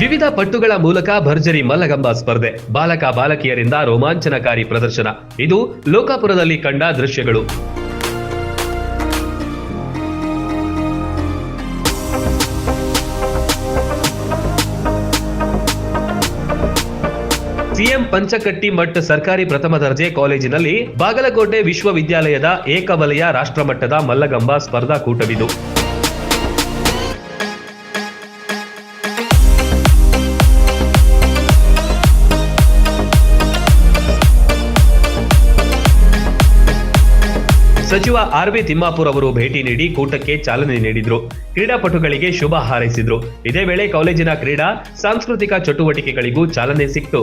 ವಿವಿಧ ಪಟ್ಟುಗಳ ಮೂಲಕ ಭರ್ಜರಿ ಮಲ್ಲಗಂಬ ಸ್ಪರ್ಧೆ. ಬಾಲಕ ಬಾಲಕಿಯರಿಂದ ರೋಮಾಂಚನಕಾರಿ ಪ್ರದರ್ಶನ. ಇದು ಲೋಕಾಪುರದಲ್ಲಿ ಕಂಡ ದೃಶ್ಯಗಳು. ಸಿಎಂ ಪಂಚಕಟ್ಟಿ ಮಠ್ ಸರ್ಕಾರಿ ಪ್ರಥಮ ದರ್ಜೆ ಕಾಲೇಜಿನಲ್ಲಿ ಬಾಗಲಕೋಟೆ ವಿಶ್ವವಿದ್ಯಾಲಯದ ಏಕವಲಯ ರಾಷ್ಟ್ರಮಟ್ಟದ ಮಲ್ಲಗಂಬ ಸ್ಪರ್ಧಾಕೂಟವಿದು ಸಚಿವ ಆರ್ ವಿ ತಿಮ್ಮಾಪುರ್ ಅವರು ಭೇಟಿ ನೀಡಿ ಕೂಟಕ್ಕೆ ಚಾಲನೆ ನೀಡಿದ್ರು. ಕ್ರೀಡಾಪಟುಗಳಿಗೆ ಶುಭ ಹಾರೈಸಿದ್ರು. ಇದೇ ವೇಳೆ ಕಾಲೇಜಿನ ಕ್ರೀಡಾ, ಸಾಂಸ್ಕೃತಿಕ ಚಟುವಟಿಕೆಗಳಿಗೂ ಚಾಲನೆ ಸಿಕ್ತು.